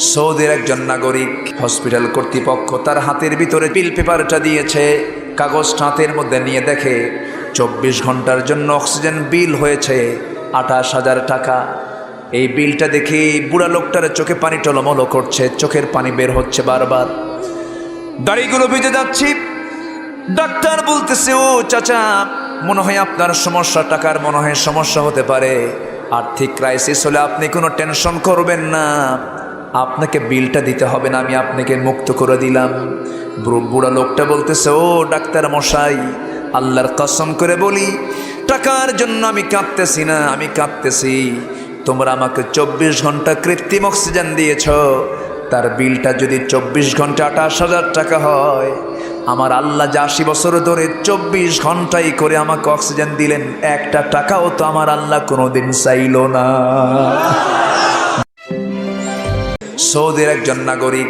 সৌদির একজন নাগরিক হসপিটাল কর্তৃপক্ষ তার হাতের ভিতরে বিল পেপারটা দিয়েছে কাগজটা হাতের মধ্যে নিয়ে দেখে চব্বিশ ঘণ্টার জন্য অক্সিজেন বিল হয়েছে আঠাশ হাজার টাকা। এই বিলটা দেখে বুড়া লোকটার চোখে পানি টলমলো করছে, চোখের পানি বের হচ্ছে বারবার। দাড়িগুলো ভিজে যাচ্ছি। ডাক্তার বলতেছে, ও চাচা, মনে হয় আপনার সমস্যা, টাকার মনে হয় সমস্যা হতে পারে। আর্থিক ক্রাইসিস হলে আপনি কোনো টেনশন করবেন না। আপনাকে বিলটা দিতে হবে না, আমি আপনাকে মুক্ত করে দিলাম। বুড়ো- লোকটা বলতেছে, ও ডাক্তার মশাই, আল্লাহর কসম করে বলি, টাকার জন্য আমি কাঁদতেছি না, আমি কাঁদতেছি তোমরা আমাকে চব্বিশ ঘণ্টা কৃত্রিম অক্সিজেন দিয়েছ, তার বিলটা যদি চব্বিশ ঘণ্টা আঠাশ হাজার টাকা হয়, আমার আল্লাহ যে আশি বছর ধরে চব্বিশ ঘন্টাই করে আমাকে অক্সিজেন দিলেন, একটা টাকাও তো আমার আল্লাহ কোনোদিন চাইল না। সৌদির একজন নাগরিক